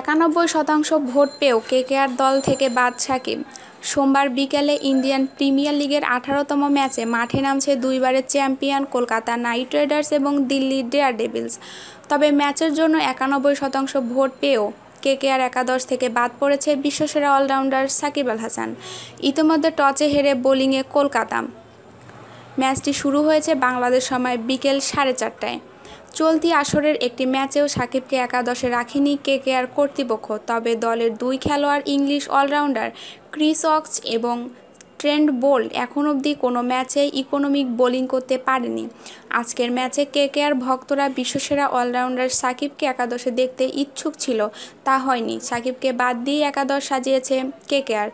একানব্বই শতাংশ ভোট পেয়েও কেকেআর দল থেকে বাদ সাকিব। সোমবার বিকেলে ইন্ডিয়ান প্রিমিয়ার লিগের আঠারোতম ম্যাচে মাঠে নামছে দুইবারের চ্যাম্পিয়ন কলকাতা নাইট রাইডার্স এবং দিল্লি ডেয়ার ডেভিলস তবে ম্যাচের জন্য একানব্বই শতাংশ ভোট পেয়েও কেকেআর একাদশ থেকে বাদ পড়েছে বিশ্বসেরা অলরাউন্ডার সাকিব আল হাসান। ইতিমধ্যে টসে হেরে বোলিংয়ে কলকাতা। ম্যাচটি শুরু হয়েছে বাংলাদেশ সময় বিকেল সাড়ে চারটায়। চলতি আসরের একটি ম্যাচেও সাকিবকে একাদশে রাখেনি কেকেআর কর্তৃপক্ষ, তবে দলের দুই খেলোয়াড় English all rounder Chris Woakes এবং ট্রেন্ড বোল্ড এখন অবধি কোনো ম্যাচে ইকোনমিক বোলিং করতে পারেনি। আজকের ম্যাচে কেকেআর ভক্তরা বিশ্বসেরা অলরাউন্ডার সাকিবকে একাদশে দেখতে ইচ্ছুক ছিল, তা হয়নি। সাকিবকে বাদ দিয়ে একাদশ সাজিয়েছে কেকেআর।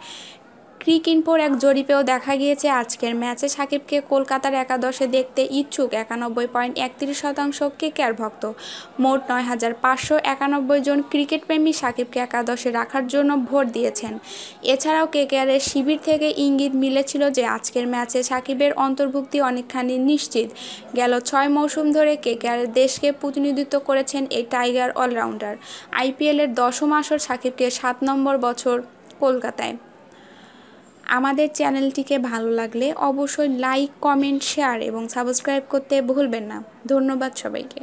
ক্রিক ইনফোর এক জরিপেও দেখা গিয়েছে, আজকের ম্যাচে সাকিবকে কলকাতার একাদশে দেখতে ইচ্ছুক একানব্বই পয়েন্ট একত্রিশ শতাংশ কেকেআর ভক্ত। মোট নয় হাজার পাঁচশো একানব্বই জন ক্রিকেটপ্রেমী সাকিবকে একাদশে রাখার জন্য ভোট দিয়েছেন। এছাড়াও কেকেআরের শিবির থেকে ইঙ্গিত মিলেছিল যে, আজকের ম্যাচে সাকিবের অন্তর্ভুক্তি অনেকখানি নিশ্চিত। গেল ছয় মৌসুম ধরে কেকেআরের দেশকে প্রতিনিধিত্ব করেছেন এই টাইগার অলরাউন্ডার। আইপিএলের দশম আসর সাকিবকে সাত নম্বর বছর কলকাতায়। আমাদের চ্যানেলটিকে ভালো লাগলে অবশ্যই লাইক কমেন্ট শেয়ার এবং সাবস্ক্রাইব করতে ভুলবেন না। ধন্যবাদ সবাইকে।